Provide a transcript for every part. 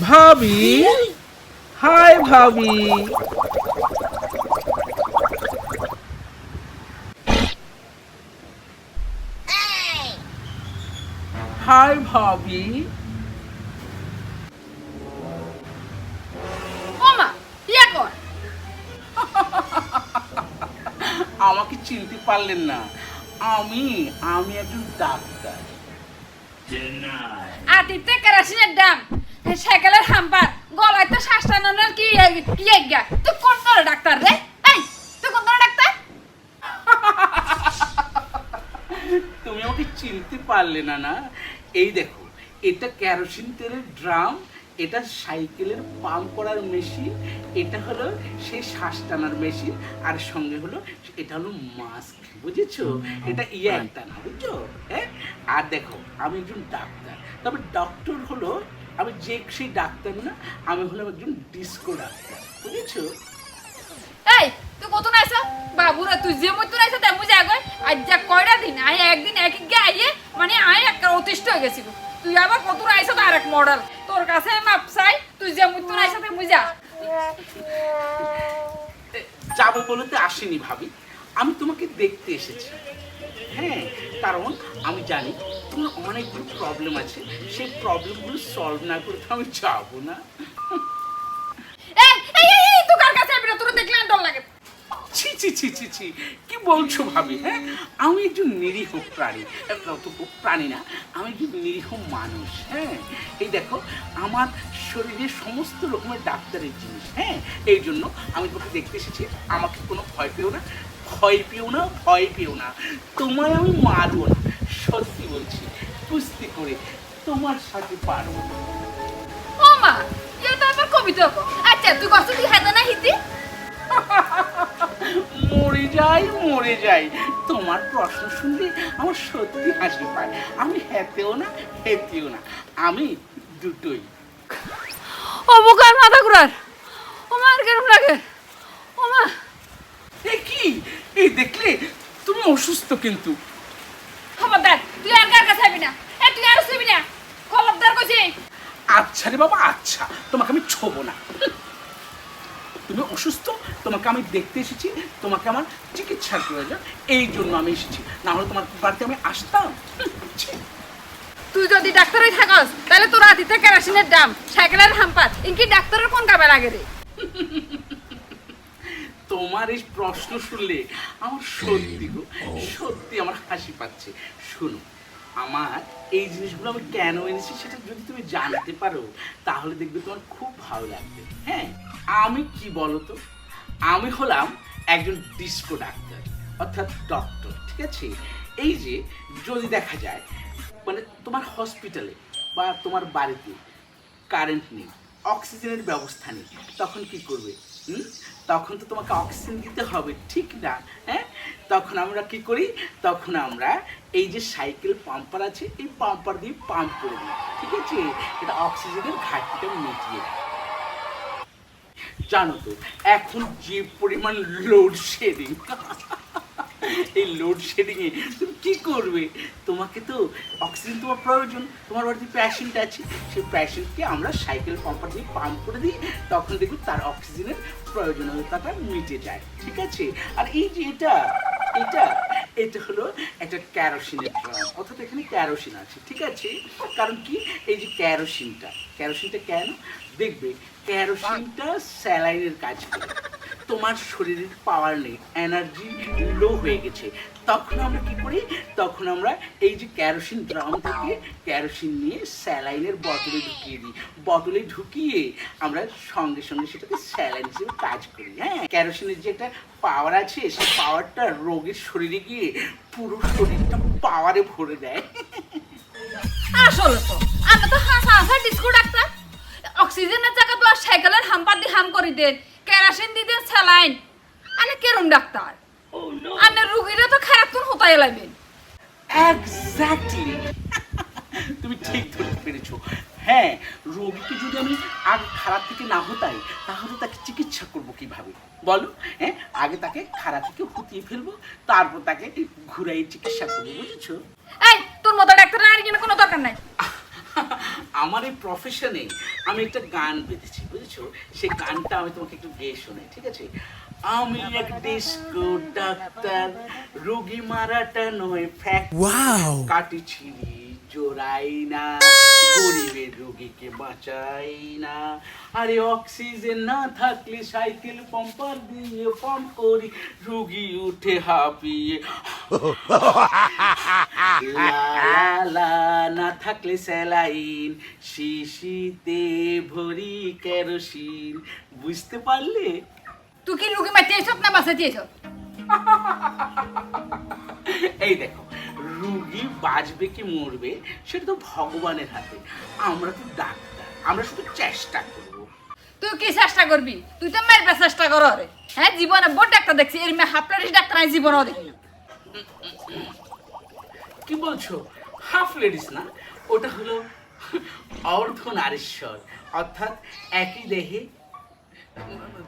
ভাবি। হাই ভাবি। হাই ভাবি। আমাকে চিনতে পারলেন না। আমি আমি একজন ডাক্তার। আতিতে কেরাসিনের দাম। সাইকেলের হাম্পার গলায় তো শ্বাস টানানোর কি কি এগা তুই কোন তোর ডাক্তার রে? এই তুই কোন তোর ডাক্তার? তুমি আমাকে চিনতে পারলে না না? এই দেখো এটা কেরোসিন তেলের ড্রাম এটা সাইকেলের পাম্প করার মেশিন এটা হলো সেই শ্বাস টানার মেশিন আর সঙ্গে হলো এটা হলো মাস্ক বুঝেছ? এটা ইয়ে একটা না বুঝছ? হ্যাঁ? আর দেখো আমি একজন ডাক্তার তবে ডক্টর হলো আমি যে সেই ডাক্তার না আমি হলাম একজন ডিস্কো ডাক্তার বুঝেছ? এই তুই কত নাইছ বাবুরা তুই যে মত নাইছ তেমন জায়গা আজ যা কয়টা দিন আই একদিন এক এক আইয়ে মানে আই একটা অতিষ্ঠ হয়ে গেছিল তুই আবার কত নাইছ আর এক মডেল তোর কাছে মাপ চাই তুই যে মত নাইছ যা এ, যাব বলতে আসেনি ভাবি। আমি তোমাকে দেখতে এসেছি। হ্যাঁ কারণ আমি জানি তোমার অনেকগুলো প্রবলেম আছে। সেই প্রবলেমগুলো সলভ না করে তো আমি যাব না। ছি ছি ছি ছি ছি। কি বলছো ভাবি হ্যাঁ? আমি একজন নিরীহ প্রাণী। তো প্রাণী না? আমি একজন নিরীহ মানুষ হ্যাঁ? এই দেখো আমার শরীরে সমস্ত রকমের ডাক্তারের জিনিস হ্যাঁ? এই জন্য আমি তোমাকে দেখতে এসেছি। আমাকে কোনো ভয় পেও না। ভয় পেও না ভয় পেও না। তোমায় আমি মারবো না। সত্যি বলছি কুস্তি করে তোমার সাথে পারব না। ও মা এটা আবার কবিতা আচ্ছা তুই কষ্ট তুই হাতে না হিতি। মরে যাই মরে যাই। তোমার প্রশ্ন শুনলে আমার সত্যি হাসি পায়। আমি হেতেও না হেতেও না। আমি দুটোই। ও বুকার মাথা ঘুরার। ও আর কেরম লাগে? ও মা। এ কি? এই দেখলে তুমি অসুস্থ কিন্তু। খবরদার তুই আর কার কাছে না? এ তুই আর শুবি না? খবরদার কইছি। আচ্ছা রে বাবা আচ্ছা তোমাকে আমি ছোবো না। তুমি অসুস্থ তোমাকে আমি দেখতে এসেছি তোমাকে আমার চিকিৎসার প্রয়োজন এই জন্য আমি এসেছি। না হলে তোমার বাড়িতে আমি আসতাম। তুই যদি ডাক্তার হয়ে থাকস তাহলে তোর আদিতে কেরাসিনের দাম সাইকেলের হাম্পাত ইনকি ডাক্তারের কোন কামে লাগে রে? তোমার এই প্রশ্ন শুনলে আমার সত্যি গো সত্যি আমার হাসি পাচ্ছে। শোনো আমার এই জিনিসগুলো আমি কেন এনেছি সেটা যদি তুমি জানতে পারো তাহলে দেখবে তোমার খুব ভালো লাগবে। হ্যাঁ আমি কি বলতো? আমি হলাম একজন ডিস্কো ডাক্তার অর্থাৎ ডক্টর ঠিক আছে? এই যে যদি দেখা যায় মানে তোমার হসপিটালে বা তোমার বাড়িতে কারেন্ট নেই অক্সিজেনের ব্যবস্থা নেই তখন কি করবে? তখন তো তোমাকে অক্সিজেন দিতে হবে, ঠিক না? হ্যাঁ? তখন আমরা কি করি? তখন আমরা এই যে সাইকেল পাম্পার আছে, এই পাম্পার দিয়ে পাম্প করে দিই, ঠিক আছে? এটা অক্সিজেনের ঘাটতিটা মিটিয়ে দেয়। জানো তো, এখন যে পরিমাণ লোডশেডিং এই লোডশেডিং এ তুমি কি করবে? তোমাকে তো অক্সিজেন তোমার প্রয়োজন। তোমার বাড়িতে প্যাশেন্ট আছে। সেই প্যাশেন্টকে আমরা সাইকেল পাম্পার দিয়ে পাম্প করে দিই। তখন দেখবে তার অক্সিজেনের প্রয়োজনীয়তাটা মিটে যায়। ঠিক আছে? আর এই যে এটা এটা এটা হলো একটা ক্যারোসিনের ড্রাম অর্থাৎ এখানে ক্যারোসিন আছে। ঠিক আছে? কারণ কি? এই যে ক্যারোসিনটা ক্যারোসিনটা কেন? দেখবে ক্যারোসিনটা স্যালাইনের কাজ করে। তোমার শরীরের পাওয়ার নেই এনার্জি লো হয়ে গেছে। তখন আমরা কি করি? তখন আমরা এই যে ক্যারোসিন ড্রাম থেকে ক্যারোসিন নিয়ে স্যালাইনের বোতলে ঢুকিয়ে দিই। বোতলে ঢুকিয়ে আমরা সঙ্গে সঙ্গে সেটাকে স্যালাইন হিসেবে কাজ করি হ্যাঁ? ক্যারোসিনের যে একটা পাওয়ার আছে, সেই পাওয়ারটা রোগীর শরীরে গিয়ে পুরো শরীরটা পাওয়ারে ভরে দেয়। আসলে তো, আমরা তো হাসা হাসা ডিস্কো ডাক্তার। অক্সিজেনের জায়গা তো আর সাইকেলের হাম্পার দিয়ে হাম করে দেন। কেরাসিন দেন স্যালাইন আনে কেরম ডাক্তার? আনে রুগীরা তো খারাপ তোর হতাই লাগবেন এক্স্যাক্টলি তুমি ঠিক ধরতে পেরেছ। হ্যাঁ রোগীকে যদি আমি আগে খারাপ থেকে না হতাই তাহলে তাকে চিকিৎসা করব কীভাবে? বলো হ্যাঁ? আগে তাকে খারাপ থেকে হুতিয়ে ফেলব তারপর তাকে ঘুরাই চিকিৎসা করব বুঝেছ? এই তোর মতো ডাক্তার আর কোনো দরকার নাই। আমার এই প্রফেশনে আমি একটা গান পেতেছি বুঝেছ সেই গানটা আমি তোমাকে একটু গেয়ে শোনাই ঠিক আছে আমি এক ডিস্কো ডাক্তার রোগী মারাটা নয় ফ্যাক্ট Wow! কাটি ছিড়ি জোড়াই না গরিবের রোগীকে বাঁচাই না আরে অক্সিজেন না থাকলে সাইকেল পাম্পার দিয়ে পাম্প করি, রুগী উঠে হাঁপিয়ে। লা লা লা না থাকলে স্যালাইন, শিশিতে ভরি কেরোসিন। বুঝতে পারলে? তুই কি রুগী এসব না এসব? এই দেখো রুগী বাঁচবে কি মরবে সেটা তো ভগবানের হাতে। আমরা তো ডাক্তার আমরা শুধু চেষ্টা করব। তুই কি চেষ্টা করবি? তুই তো মারবে চেষ্টা কর রে হ্যাঁ জীবনে বড় ডাক্তার দেখছি এর মেয়ে হাফ ডাক্তার আমি জীবনেও দেখি কি বলছো? হাফ লেডিস না? ওটা হলো অর্ধ নারীশ্বর অর্থাৎ একই দেহে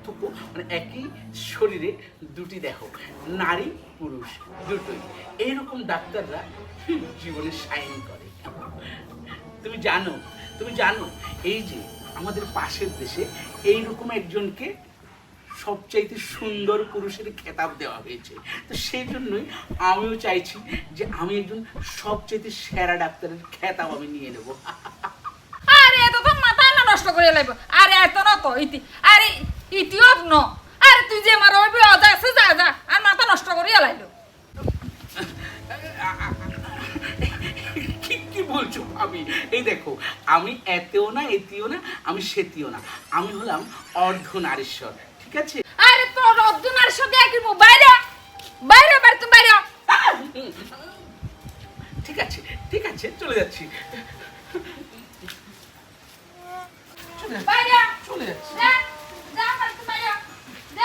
থুকু, মানে একই শরীরে দুটি দেহ নারী পুরুষ দুটোই। এইরকম ডাক্তাররা জীবনে সাইন করে। তুমি জানো তুমি জানো এই যে আমাদের পাশের দেশে এইরকম একজনকে সবচাইতে সুন্দর পুরুষের খেতাব দেওয়া হয়েছে। তো সেই জন্যই আমিও চাইছি যে আমি একজন সবচাইতে সেরা ডাক্তারের খেতাব আমি নিয়ে নেব। নষ্ট করে লাইব। আরে এত না তো ইতি আরে ইতিও ন। আরে তুই যে মার হইবি অজা আছে যা যা আর মাথা নষ্ট করিয়া লাইলো। কি কি বলছো? আমি এই দেখো আমি এতেও না এতিও না আমি সেতিও না। আমি হলাম অর্ধ নারীশ্বর ঠিক আছে? আরে তোর অর্জুন আর সাথে একই বাইরে বাইরে বাইরে তুমি বাইরে ঠিক আছে ঠিক আছে চলে যাচ্ছি। 处，慢点，来，来，孩子慢点，来，